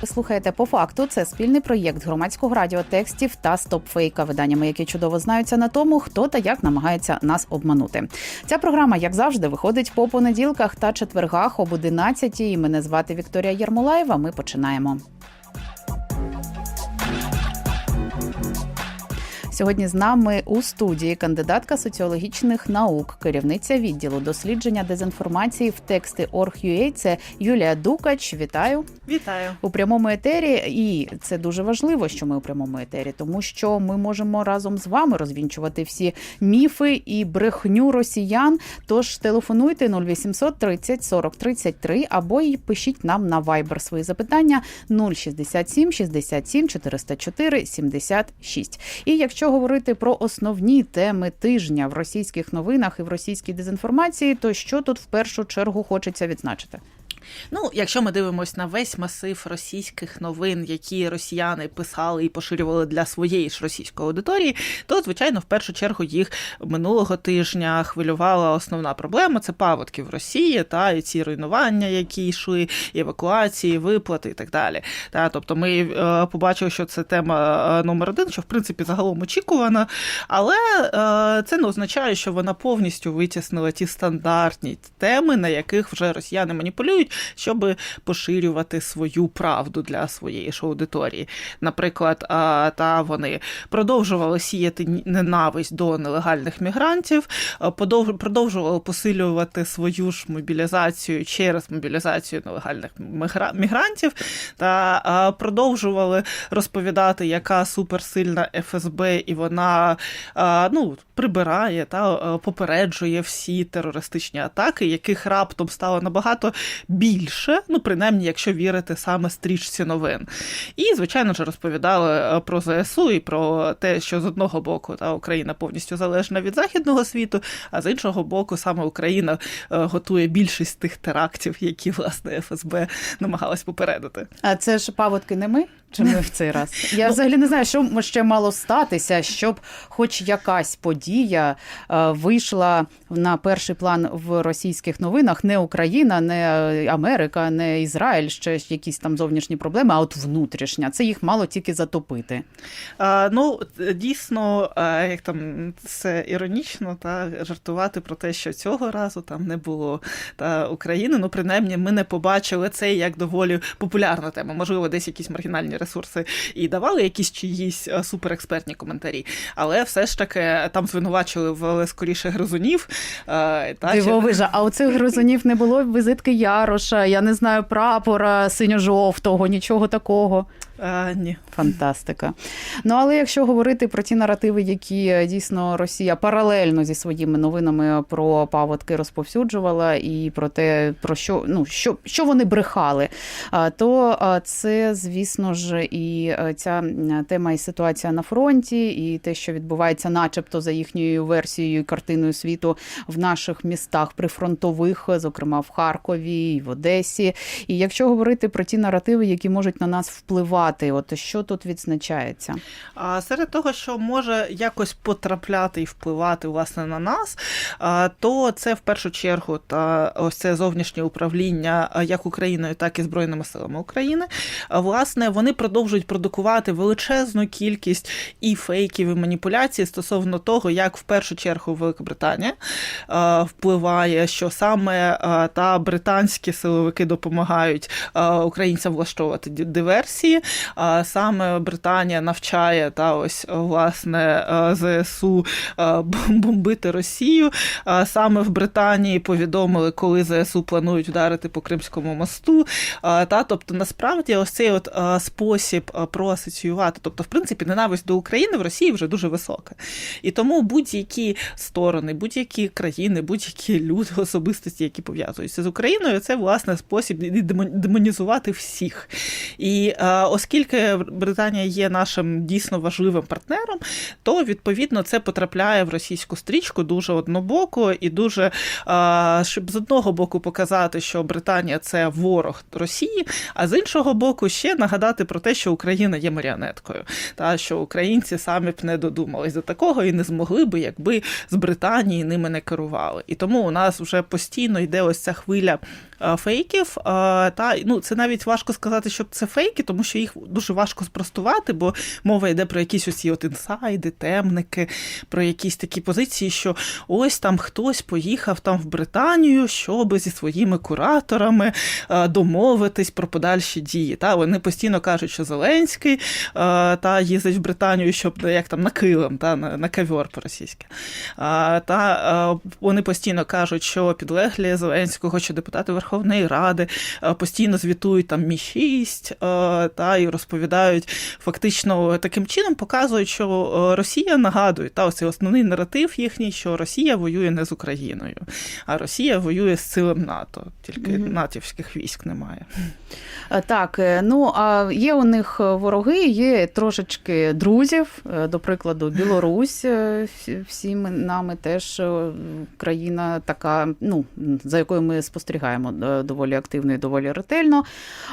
Ви слухаєте по факту. Це спільний проєкт громадського радіо текстів та стопфейка, виданнями, які чудово знаються на тому, хто та як намагається нас обманути. Ця програма, як завжди, виходить по понеділках та четвергах об 11-й. мене звати Вікторія Єрмолаєва. Ми починаємо. Сьогодні з нами у студії кандидатка соціологічних наук, керівниця відділу дослідження дезінформації в тексти Орг.ua. Це Юлія Дукач. Вітаю Вітаю. у прямому етері. І це дуже важливо, що ми у прямому етері, тому що ми можемо разом з вами розвінчувати всі міфи і брехню росіян. Тож телефонуйте 0800 30 40 33 або й пишіть нам на Viber свої запитання 067 67 404 76. І якщо говорити про основні теми тижня в російських новинах і в російській дезінформації, то що тут в першу чергу хочеться відзначити? Ну, якщо ми дивимося на весь масив російських новин, які росіяни писали і поширювали для своєї ж російської аудиторії, то звичайно в першу чергу їх минулого тижня хвилювала основна проблема це паводки в Росії та і ці руйнування, які йшли, евакуації, виплати і так далі. Та тобто, ми е, побачили, що це тема е, номер один, що в принципі загалом очікувана, але е, це не означає, що вона повністю витіснила ті стандартні теми, на яких вже росіяни маніпулюють щоб поширювати свою правду для своєї ж аудиторії. Наприклад, та вони продовжували сіяти ненависть до нелегальних мігрантів, продовжували посилювати свою ж мобілізацію через мобілізацію нелегальних мігра- мігрантів, та продовжували розповідати, яка суперсильна ФСБ, і вона ну, прибирає та попереджує всі терористичні атаки, яких раптом стало набагато більше, ну принаймні, якщо вірити саме стрічці новин. І, звичайно ж, розповідали е, про ЗСУ і про те, що з одного боку та Україна повністю залежна від західного світу, а з іншого боку, саме Україна е, готує більшість тих терактів, які власне ФСБ намагалась попередити. А це ж паводки не ми? Чи ми в цей раз? Я взагалі не знаю, що ще мало статися, щоб хоч якась подія е, вийшла на перший план в російських новинах. Не Україна, не Америка, не Ізраїль, ще якісь там зовнішні проблеми, а от внутрішня. Це їх мало тільки затопити. А, ну, дійсно, а, як там це іронічно, та жартувати про те, що цього разу там не було та України. Ну, принаймні, ми не побачили це як доволі популярна тема. Можливо, десь якісь маргінальні ресурси і давали якісь чиїсь суперекспертні коментарі, але все ж таки там звинувачили в скоріше гризунів. Та, Дивовижа, а у цих гризунів не було візитки Яроша, я не знаю, прапора синьо-жовтого, нічого такого. А, ні. Фантастика. Ну але якщо говорити про ті наративи, які е, дійсно Росія паралельно зі своїми новинами про паводки розповсюджувала, і про те, про що ну що, що вони брехали, то це, звісно ж, і е, ця тема і ситуація на фронті, і те, що відбувається, начебто, за їхньою версією і картиною світу в наших містах прифронтових, зокрема в Харкові і в Одесі. І якщо говорити про ті наративи, які можуть на нас впливати, от що тут відзначається? А серед того, що може якось потрапляти і впливати власне на нас, то це в першу чергу та ось це зовнішнє управління як Україною, так і Збройними силами України. Власне, вони продовжують продукувати величезну кількість і фейків, і маніпуляцій стосовно того, як в першу чергу Великобританія впливає, що саме та британські силовики допомагають українцям влаштовувати диверсії. Саме Британія навчає та ось власне е, ЗСУ е, бомбити Росію. Саме в Британії повідомили, коли ЗСУ планують вдарити по Кримському мосту. Та тобто, насправді, ось цей от е, спосіб проасоціювати, тобто, в принципі, ненависть до України в Росії вже дуже висока. І тому будь-які сторони, будь-які країни, будь-які люди, особистості, які пов'язуються з Україною, це власне спосіб демонізувати всіх. І оскільки оскільки Британія є нашим дійсно важливим партнером, то відповідно це потрапляє в російську стрічку дуже однобоко і дуже щоб з одного боку показати, що Британія це ворог Росії, а з іншого боку, ще нагадати про те, що Україна є маріонеткою, та що українці самі б не додумались до такого і не змогли би, якби з Британії ними не керували. І тому у нас вже постійно йде ось ця хвиля фейків. Та ну це навіть важко сказати, що це фейки, тому що їх дуже важко спростувати, бо мова йде про якісь усі от інсайди, темники, про якісь такі позиції, що ось там хтось поїхав там в Британію, щоб зі своїми кураторами домовитись про подальші дії. Та вони постійно кажуть, що Зеленський та їздить в Британію, щоб як там на килим, та на, на ковер по-російськи. Та вони постійно кажуть, що підлеглі Зеленського, що депутати Верховної Ради постійно звітують там мі 6 та і розповідають фактично таким чином, показують, що Росія нагадує та ось основний наратив їхній, що Росія воює не з Україною, а Росія воює з цілим НАТО, тільки Мгм. натівських військ немає. Е, Так, е, ну а є у них вороги, є трошечки друзів. Е, До прикладу, Білорусь е, всім нами теж е, країна така, ну за якою ми спостерігаємо е, доволі активно і доволі ретельно.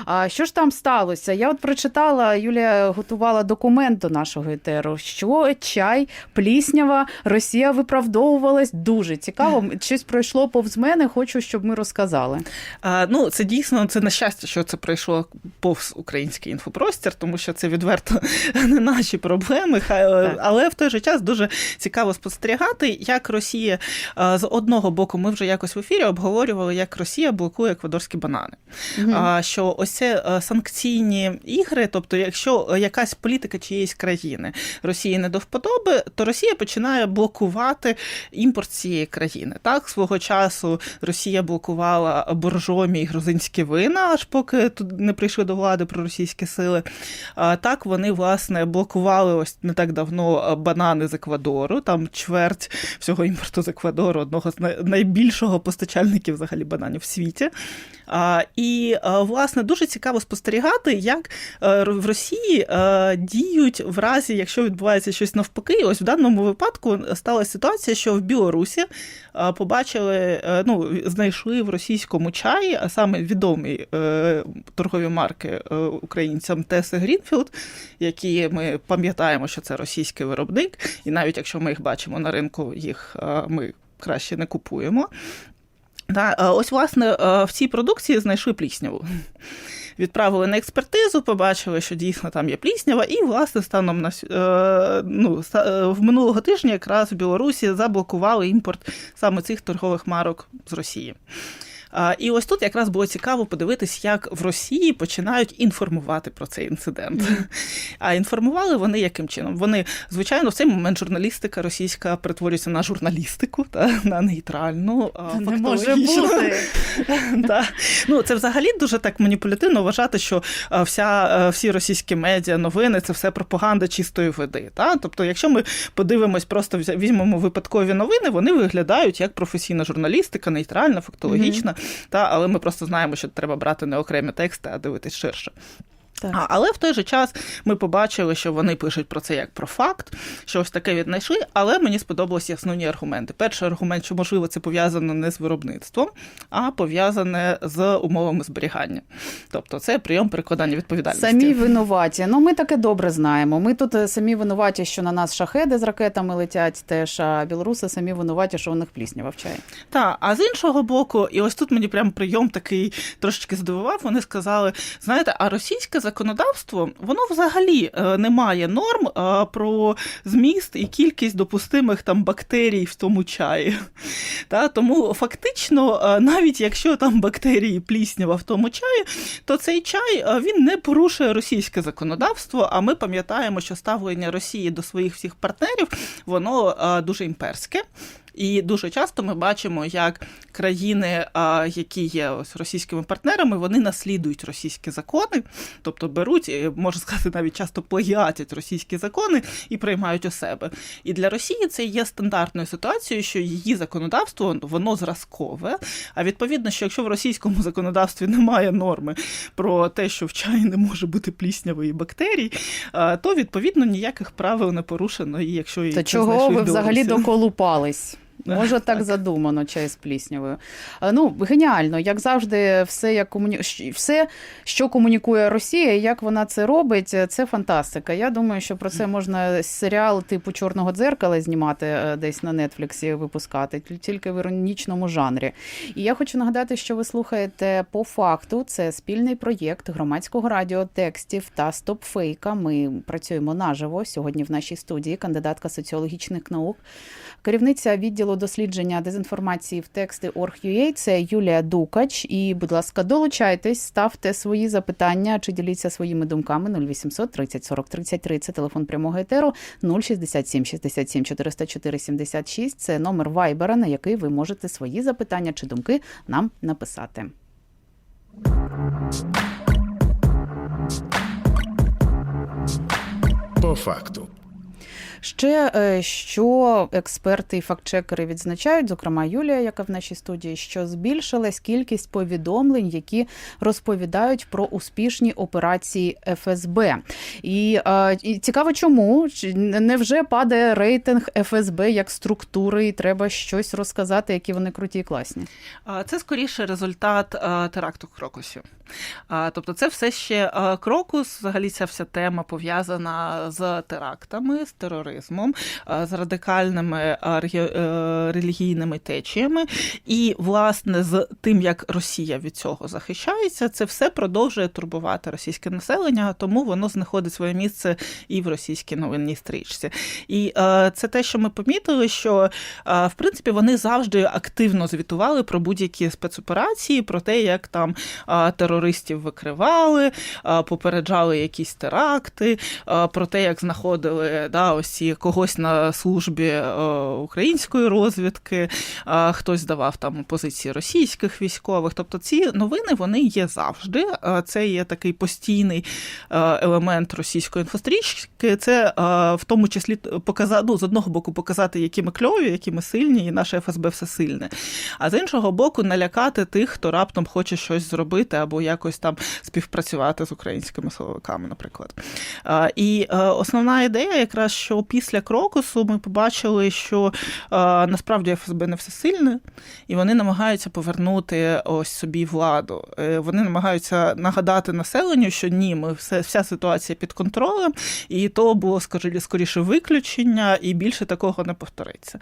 А що ж там сталося? Я от прочитала, Юлія готувала документ до нашого етеру, що чай, пліснява, Росія виправдовувалась. Дуже цікаво. Щось пройшло повз мене. Хочу, щоб ми розказали. А, ну, це дійсно це на щастя, що це пройшло повз український інфопростір, тому що це відверто не наші проблеми. Хай, але в той же час дуже цікаво спостерігати, як Росія з одного боку, ми вже якось в ефірі обговорювали, як Росія блокує еквадорські банани. Мгм. А, що ось це е, санкційні ігри, тобто, якщо е, якась політика чиєїсь країни Росії не до вподоби, то Росія починає блокувати імпорт цієї країни. Так, свого часу Росія блокувала боржомі і грузинські вина, аж поки тут не прийшли до влади проросійські сили. А так вони власне блокували ось не так давно е, банани з Еквадору. Там чверть всього імпорту з Еквадору, одного з найбільшого постачальників взагалі бананів в світі. А, і власне дуже цікаво спостерігати, як е, в Росії е, діють в разі, якщо відбувається щось навпаки. Ось в даному випадку сталася ситуація, що в Білорусі е, побачили, е, ну знайшли в російському чаї, а саме відомі е, торгові марки е, українцям Теси Грінфілд, які ми пам'ятаємо, що це російський виробник, і навіть якщо ми їх бачимо на ринку, їх е, ми краще не купуємо. Та, е, ось, власне, е, в цій продукції знайшли плісняву. Відправили на експертизу, побачили, що дійсно там є пліснява, і, власне, станом на е, ну, в минулого тижня якраз в Білорусі заблокували імпорт саме цих торгових марок з Росії. І ось тут якраз було цікаво подивитись, як в Росії починають інформувати про цей інцидент. А інформували вони яким чином? Вони, звичайно, в цей момент журналістика російська перетворюється на журналістику, та, на нейтральну, Не може бути. Да. Ну, це взагалі дуже так маніпулятивно вважати, що вся, всі російські медіа, новини це все пропаганда чистої води. Та? Тобто, якщо ми подивимось, просто візьмемо випадкові новини, вони виглядають як професійна журналістика, нейтральна, фактологічна. Та? Але ми просто знаємо, що треба брати не окремі тексти, а дивитись ширше. Так. А, але в той же час ми побачили, що вони пишуть про це як про факт, що ось таке віднайшли. Але мені сподобалися основні аргументи. Перший аргумент, що можливо це пов'язано не з виробництвом, а пов'язане з умовами зберігання. Тобто це прийом перекладання відповідальності. Самі винуваті. Ну, ми таке добре знаємо. Ми тут е, самі винуваті, що на нас шахеди з ракетами летять теж, а білоруси самі винуваті, що у них пліснява в чаї. Так, а з іншого боку, і ось тут мені прям прийом такий трошечки здивував. Вони сказали: знаєте, а російське законодавство воно взагалі е, не має норм е, про зміст і кількість допустимих там бактерій в тому чаї. Та, тому фактично, е, навіть якщо там бактерії пліснява в тому чаї, то цей чай він не порушує російське законодавство. А ми пам'ятаємо, що ставлення Росії до своїх всіх партнерів воно дуже імперське. І дуже часто ми бачимо, як країни, які є ось російськими партнерами, вони наслідують російські закони, тобто беруть, і, можна сказати, навіть часто плагіатять російські закони і приймають у себе. І для Росії це є стандартною ситуацією, що її законодавство воно зразкове. А відповідно, що якщо в російському законодавстві немає норми про те, що в чаї не може бути пліснявої бактерій, то відповідно ніяких правил не порушено. І якщо То чого ви взагалі доколупались? Може, так, Так. задумано чай з пліснявою. Е, Ну, геніально, як завжди, все, як комуні... все, що комунікує Росія, як вона це робить, е, це фантастика. Я думаю, що про це можна серіал типу Чорного дзеркала знімати е, десь на Нетфліксі, випускати, тільки в іронічному жанрі. І я хочу нагадати, що ви слухаєте по факту. Це спільний проєкт громадського радіо, текстів та стопфейка. Ми працюємо наживо сьогодні в нашій студії. Кандидатка соціологічних наук, керівниця відділу дослідження дезінформації в тексти Орг.ua – це Юлія Дукач. І, будь ласка, долучайтесь, ставте свої запитання чи діліться своїми думками 0800 30 40 33. Це телефон прямого етеру 067 67 404 76. Це номер вайбера, на який ви можете свої запитання чи думки нам написати. По факту. Ще е, що експерти і фактчекери відзначають, зокрема Юлія, яка в нашій студії, що збільшилась кількість повідомлень, які розповідають про успішні операції ФСБ. І, е, і цікаво, чому невже падає рейтинг ФСБ як структури, і треба щось розказати, які вони круті і класні? Це скоріше результат теракту в Крокусі. Тобто, це все ще Крокус, взагалі ця вся тема пов'язана з терактами, з тероризмом, а, з радикальними регі- е, релігійними течіями. І, власне, з тим, як Росія від цього захищається, це все продовжує турбувати російське населення, тому воно знаходить своє місце і в російській новинній стрічці. І е, це те, що ми помітили, що е, в принципі вони завжди активно звітували про будь-які спецоперації, про те, як там е, терористів викривали, е, попереджали якісь теракти, е, про те, як знаходили да, ось ці когось на службі е, української розвідки, е, хтось давав там позиції російських військових. Тобто ці новини вони є завжди. Е, Це є такий постійний елемент російської інфострічки. Це в тому числі показати, ну, з одного боку показати, які ми кльові, які ми сильні, і наше ФСБ все сильне. А з іншого боку, налякати тих, хто раптом хоче щось зробити або якось там співпрацювати з українськими силовиками, наприклад. І основна ідея, якраз що після крокусу ми побачили, що е, насправді ФСБ не все сильне, і вони намагаються повернути ось собі владу. Е, Вони намагаються нагадати населенню, що ні, ми все, вся ситуація під контролем, і то було скорі- скоріше виключення, і більше такого не повториться.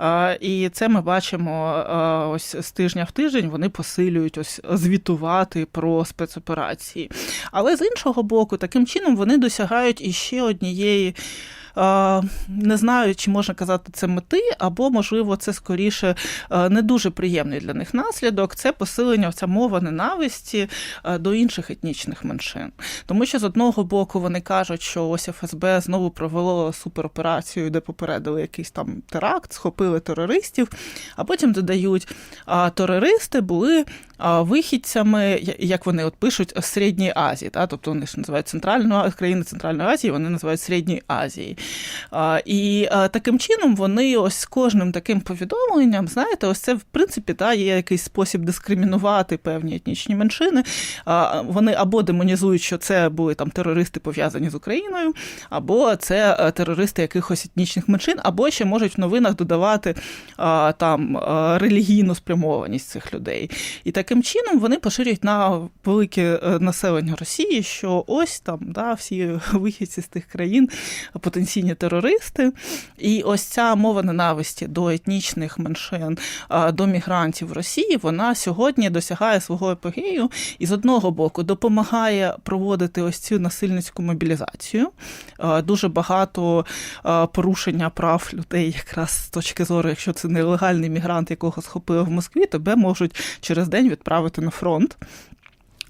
Е, І це ми бачимо е, ось з тижня в тиждень. Вони посилюють ось звітувати про спецоперації. Але з іншого боку, таким чином вони досягають іще однієї. Не знаю, чи можна казати це мети, або, можливо, це скоріше не дуже приємний для них наслідок. Це посилення ця мова ненависті до інших етнічних меншин. Тому що з одного боку вони кажуть, що ось ФСБ знову провело супероперацію, де попередили якийсь там теракт, схопили терористів, а потім додають, а терористи були вихідцями, як вони от пишуть, з Середньої Азії. Та? Тобто вони ж називають Центральну країни Центральної Азії, вони називають Середньої Азії. І таким чином вони ось з кожним таким повідомленням, знаєте, ось це в принципі та, є якийсь спосіб дискримінувати певні етнічні меншини. Вони або демонізують, що це були там терористи пов'язані з Україною, або це е, терористи якихось етнічних меншин, або ще можуть в новинах додавати там релігійну спрямованість цих людей. І таким чином вони поширюють на велике е, населення Росії, що ось там да, всі вихідці з тих країн потенційні терористи. І ось ця мова ненависті до етнічних меншин, до мігрантів в Росії, вона сьогодні досягає свого епогею і з одного боку допомагає проводити ось цю насильницьку мобілізацію. Дуже багато порушення прав людей, якраз з точки зору, якщо це нелегальний мігрант, якого схопили в Москві, тебе можуть через день відправити на фронт.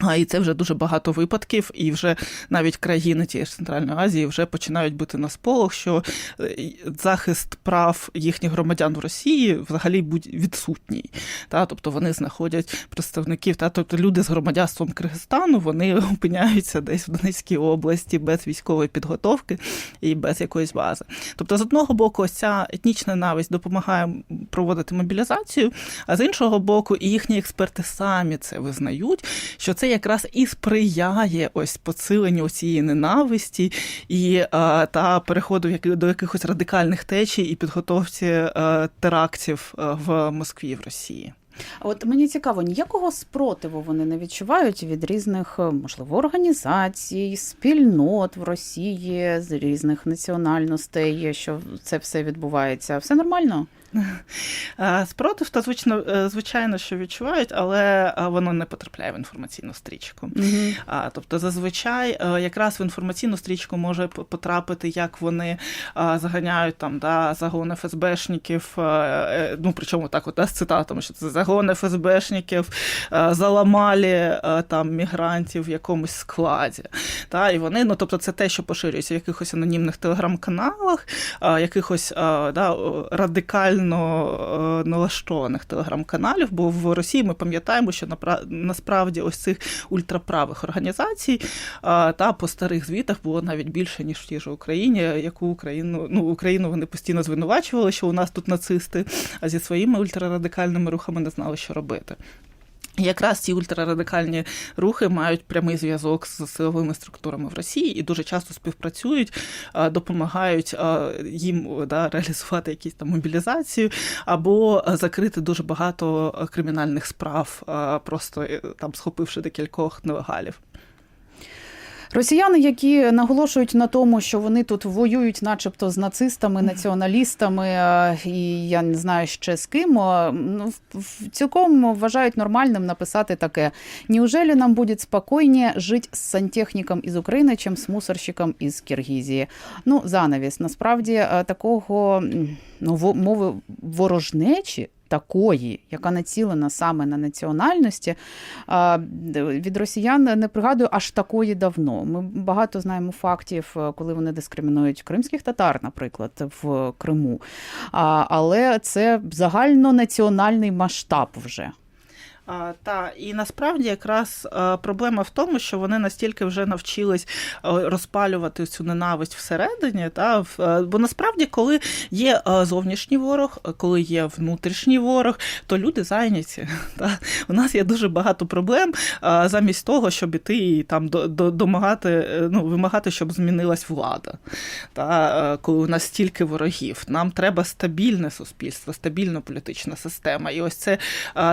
А і це вже дуже багато випадків, і вже навіть країни тієї ж Центральної Азії вже починають бути на сполох, що е, захист прав їхніх громадян в Росії взагалі будь відсутній. Та? Тобто вони знаходять представників, та тобто люди з громадянством Киргизстану вони опиняються десь в Донецькій області без військової підготовки і без якоїсь бази. Тобто, з одного боку, ця етнічна нависть допомагає проводити мобілізацію, а з іншого боку, і їхні експерти самі це визнають, що це якраз і сприяє ось посиленню цієї ненависті і а, та переходу як- до якихось радикальних течій і підготовці а, терактів а, в Москві в Росії. От мені цікаво, ніякого спротиву вони не відчувають від різних, е, можливо, організацій, спільнот в Росії з різних національностей, що це все відбувається. Все нормально? Спротив, то звично, е, звичайно, що відчувають, але воно не потрапляє в інформаційну стрічку. А, тобто, зазвичай е, якраз в інформаційну стрічку може потрапити, як вони заганяють там да, загон ФСБшників, е, ну причому так, от, да, з цитатами, що це загон ФСБшників заламали е, там мігрантів в якомусь складі. Та, і вони, ну тобто, це те, що поширюється в якихось анонімних телеграм-каналах, якихось да, о, радикально е, налаштованих телеграм-каналів, бо в Росії ми пам'ятаємо, що насправді ось цих ультраправих організацій та по старих звітах було навіть більше, ніж в тій ж Україні, яку Україну, ну, Україну вони постійно звинувачували, що у нас тут нацисти, а зі своїми ультрарадикальними рухами не знали, що робити. Якраз ці ультрарадикальні рухи мають прямий зв'язок з силовими структурами в Росії і дуже часто співпрацюють, допомагають їм да, реалізувати якісь там мобілізацію або закрити дуже багато кримінальних справ, просто е, там схопивши декількох нелегалів. Росіяни, які наголошують на тому, що вони тут воюють, начебто, з нацистами, націоналістами, е, і я не знаю ще з ким, е, ну, цілком вважають нормальним написати таке: Неужели нам буде спокійніше жити з сантехніком із України, чим з мусорщиком із Киргізії? Ну, занавіс. Насправді е, такого ну, мови ворожнечі. Такої, яка націлена саме на національності, від росіян не пригадую аж такої давно. Ми багато знаємо фактів, е, коли вони дискримінують кримських татар, наприклад, в Криму. Але це загальнонаціональний масштаб вже. А, та і насправді якраз а, проблема в тому, що вони настільки вже навчились а, розпалювати цю ненависть всередині. Та а, бо насправді, коли є зовнішній ворог, коли є внутрішній ворог, то люди зайняті. Та у нас є дуже багато проблем замість того, щоб іти і там до, до, домагати, е, ну вимагати, щоб змінилась влада. Та е, коли у нас стільки ворогів, нам треба стабільне суспільство, стабільна політична система. І ось це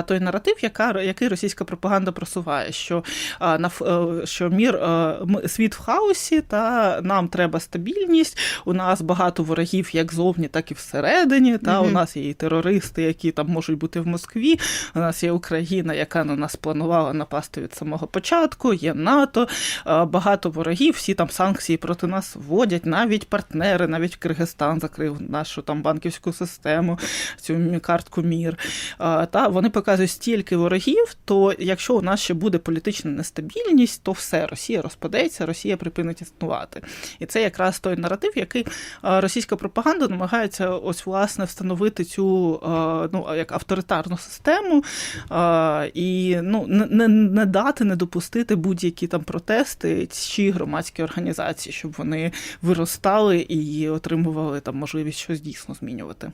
той наратив, яка який російська пропаганда просуває, що на е, що мір е, світ в хаосі, та нам треба стабільність. У нас багато ворогів як зовні, так і всередині. Та Мгм. у нас є і терористи, які там можуть бути в Москві. У нас є Україна, яка на нас планувала напасти від самого початку. Є НАТО, багато ворогів. Всі там санкції проти нас вводять. Навіть партнери, навіть Киргизстан закрив нашу там банківську систему, цю картку мір. Та вони показують стільки ворогів. То якщо у нас ще буде політична нестабільність, то все Росія розпадеться, Росія припинить існувати. І це якраз той наратив, який е, російська пропаганда намагається ось власне встановити цю е, ну як авторитарну систему е, і ну не, не, не дати, не допустити будь-які там протести чи громадські організації, щоб вони виростали і отримували там можливість щось дійсно змінювати.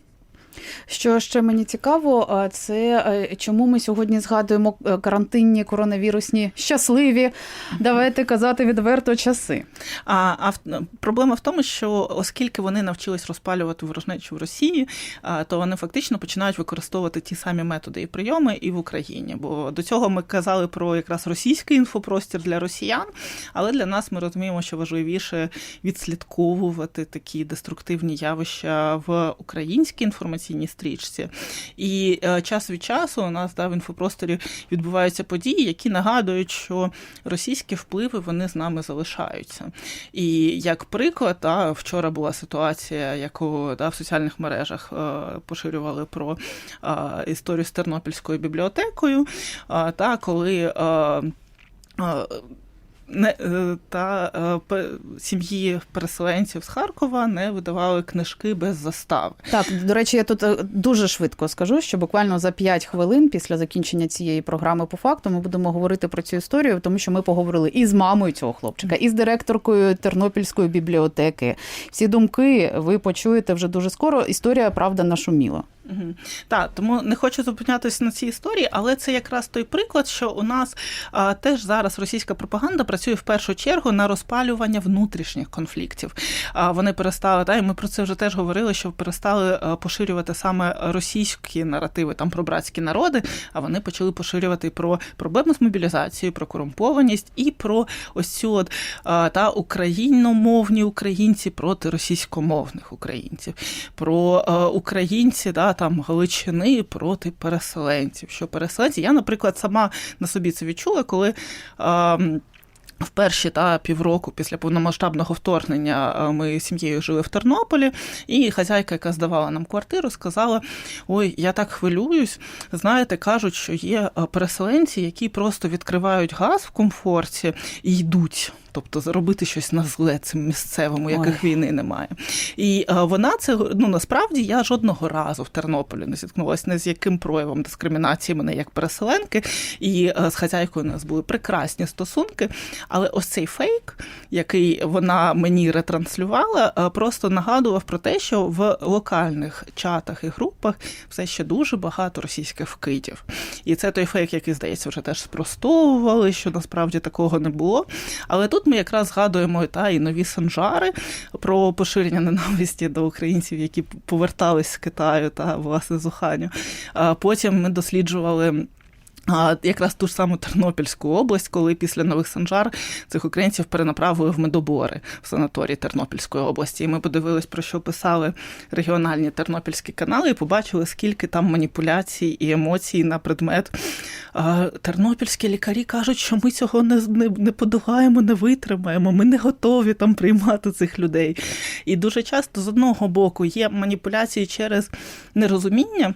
Що ще мені цікаво, це е, чому ми сьогодні згадуємо е, карантинні коронавірусні щасливі, давайте казати відверто часи. А, а в- проблема в тому, що оскільки вони навчились розпалювати ворожнечу в Росії, то вони фактично починають використовувати ті самі методи і прийоми і в Україні. Бо до цього ми казали про якраз російський інфопростір для росіян, але для нас ми розуміємо, що важливіше відслідковувати такі деструктивні явища в українській інформаційній стрічці. І е, час від часу у нас да, в інфопросторі відбуваються події, які нагадують, що російські впливи вони з нами залишаються. І як приклад, да, вчора була ситуація, яку да, в соціальних мережах е, поширювали про е, історію з Тернопільською бібліотекою, та коли. Не, е, та е, сім'ї переселенців з Харкова не видавали книжки без застави. Так, до речі, я тут е, дуже швидко скажу, що буквально за 5 хвилин після закінчення цієї програми по факту ми будемо говорити про цю історію, тому що ми поговорили і з мамою цього хлопчика, і з директоркою Тернопільської бібліотеки. Всі думки ви почуєте вже дуже скоро. Історія правда нашуміла. Так, тому не хочу зупинятися на цій історії, але це якраз той приклад, що у нас а, теж зараз російська пропаганда працює в першу чергу на розпалювання внутрішніх конфліктів. А вони перестали, та і ми про це вже теж говорили, що перестали а, поширювати саме російські наративи там про братські народи, а вони почали поширювати про проблеми з мобілізацією, про корумпованість і про ось цю от а, та україномовні українці проти російськомовних українців, про а, українці, там Галичини проти переселенців. Що переселенці? Я, наприклад, сама на собі це відчула, коли. А, в перші та півроку після повномасштабного вторгнення ми з сім'єю жили в Тернополі, і хазяйка, яка здавала нам квартиру, сказала: Ой, я так хвилююсь. Знаєте, кажуть, що є переселенці, які просто відкривають газ в комфорті і йдуть. Тобто зробити щось на зле цим місцевим, у яких Ой. війни немає. І а, вона це ну насправді я жодного разу в Тернополі не зіткнулася не з яким проявом дискримінації мене як переселенки. І а, з хазяйкою у нас були прекрасні стосунки. Але ось цей фейк, який вона мені ретранслювала, а, просто нагадував про те, що в локальних чатах і групах все ще дуже багато російських вкидів. І це той фейк, який, здається, вже теж спростовували, що насправді такого не було. Але тут ми якраз згадуємо та і нові санжари про поширення ненависті до українців, які повертались з Китаю та власне з Уханю. Потім ми досліджували. Якраз ту ж саму Тернопільську область, коли після нових санжар цих українців перенаправили в медобори в санаторії Тернопільської області. І ми подивились, про що писали регіональні тернопільські канали, і побачили, скільки там маніпуляцій і емоцій на предмет. Тернопільські лікарі кажуть, що ми цього не, не, не подолаємо, не витримаємо, ми не готові там приймати цих людей. І дуже часто з одного боку є маніпуляції через нерозуміння.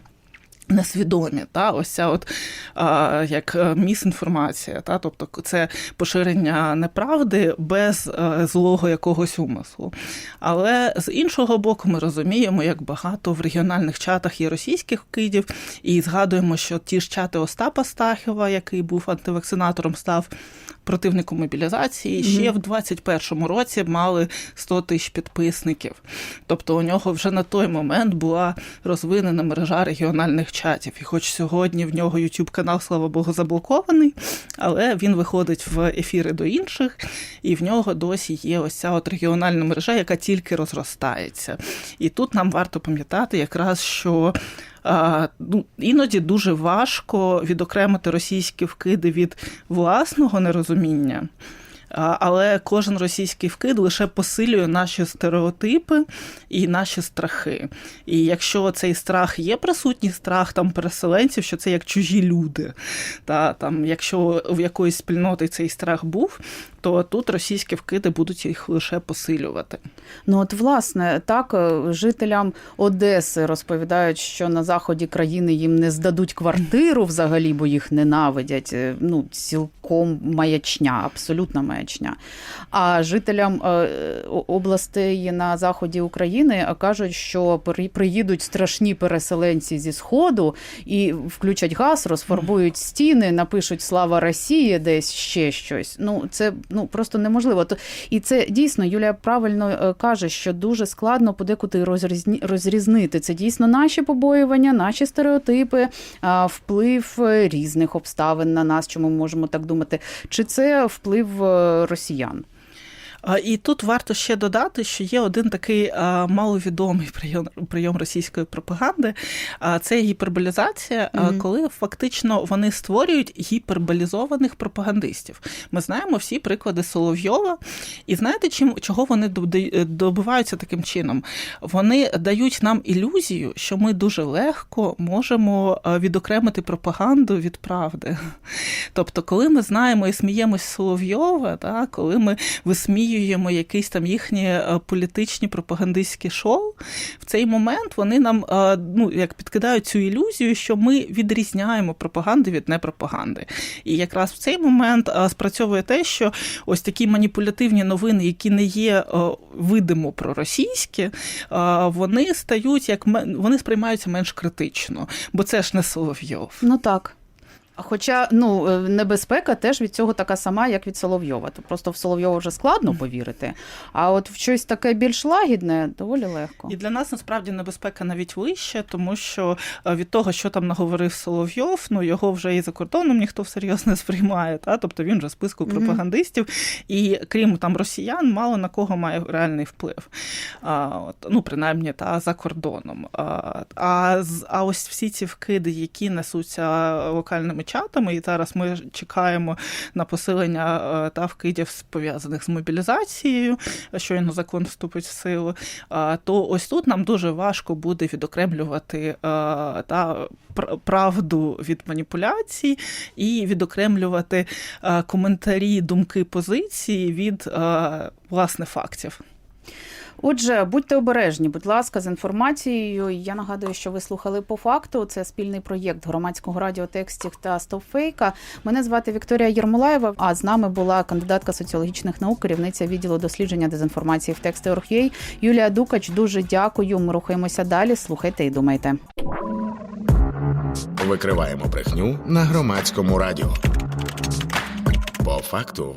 Несвідомі, та ось ця от а, як е, місінформація, та тобто це поширення неправди без е, злого якогось умислу. Але з іншого боку, ми розуміємо, як багато в регіональних чатах є російських вкидів, і згадуємо, що ті ж чати Остапа Стахіва, який був антивакцинатором, став противником мобілізації, ще в 21-му році мали 100 тисяч підписників. Тобто у нього вже на той момент була розвинена мережа регіональних чатів. І хоч сьогодні в нього YouTube канал, слава Богу, заблокований, але він виходить в ефіри до інших, і в нього досі є ось ця от регіональна мережа, яка тільки розростається. І тут нам варто пам'ятати якраз, що іноді дуже важко відокремити російські вкиди від власного нерозуміння. Але кожен російський вкид лише посилює наші стереотипи і наші страхи. І якщо цей страх є присутній страх там переселенців, що це як чужі люди, та там, якщо в якоїсь спільноти цей страх був, то тут російські вкиди будуть їх лише посилювати. Ну от власне так е, жителям Одеси розповідають, що на заході країни їм не здадуть квартиру взагалі, бо їх ненавидять. Е, Ну цілком маячня, абсолютна маячня. А жителям е, областей на заході України кажуть, що при- приїдуть страшні переселенці зі сходу і включать газ, розфарбують стіни, напишуть Слава Росії, десь ще щось. Ну це ну просто неможливо. То і це дійсно Юлія правильно е, каже, що дуже складно подекуди розрізні, розрізнити. Це дійсно наші побоювання, наші стереотипи, вплив е, різних обставин на нас, чому ми можемо так думати, чи це вплив е, росіян. І тут варто ще додати, що є один такий маловідомий прийом прийом російської пропаганди. Це гіперболізація, Мгм. коли фактично вони створюють гіперболізованих пропагандистів. Ми знаємо всі приклади Соловйова, і знаєте, чим чого вони доби- добиваються таким чином? Вони дають нам ілюзію, що ми дуже легко можемо відокремити пропаганду від правди. Тобто, коли ми знаємо і сміємось Соловйова, коли ми висміюємо навіюємо якісь там їхні е, політичні пропагандистські шоу, в цей момент вони нам е, ну, як підкидають цю ілюзію, що ми відрізняємо пропаганди від непропаганди. І якраз в цей момент е, спрацьовує те, що ось такі маніпулятивні новини, які не є видимо проросійські, вони стають як вони сприймаються менш критично, бо це ж не Соловйов. Ну так. Хоча ну е, небезпека теж від цього така сама, як від Соловйова. То просто в Соловйова вже складно повірити. А от в щось таке більш лагідне доволі легко. І для нас насправді небезпека навіть вища, тому що е, від того, що там наговорив Соловйов, ну його вже і за кордоном ніхто всерйоз не сприймає. Та? Тобто він вже в списку пропагандистів, і крім там росіян, мало на кого має реальний вплив. А, от, ну, принаймні, та за кордоном. А, а, а ось всі ці вкиди, які несуться локальними чатами, і зараз ми чекаємо на посилення е, та вкидів пов'язаних з мобілізацією, щойно закон вступить в силу. То ось тут нам дуже важко буде відокремлювати е, та правду від маніпуляцій і відокремлювати е, коментарі, думки, позиції від е, власне фактів. Отже, будьте обережні, будь ласка, з інформацією. Я нагадую, що ви слухали по факту. Це спільний проєкт громадського радіо текстів та стопфейка. Мене звати Вікторія Єрмолаєва. А з нами була кандидатка соціологічних наук, керівниця відділу дослідження дезінформації в тексти Орг'єй Юлія Дукач. Дуже дякую. Ми рухаємося далі. Слухайте і думайте. Викриваємо брехню на громадському радіо. По факту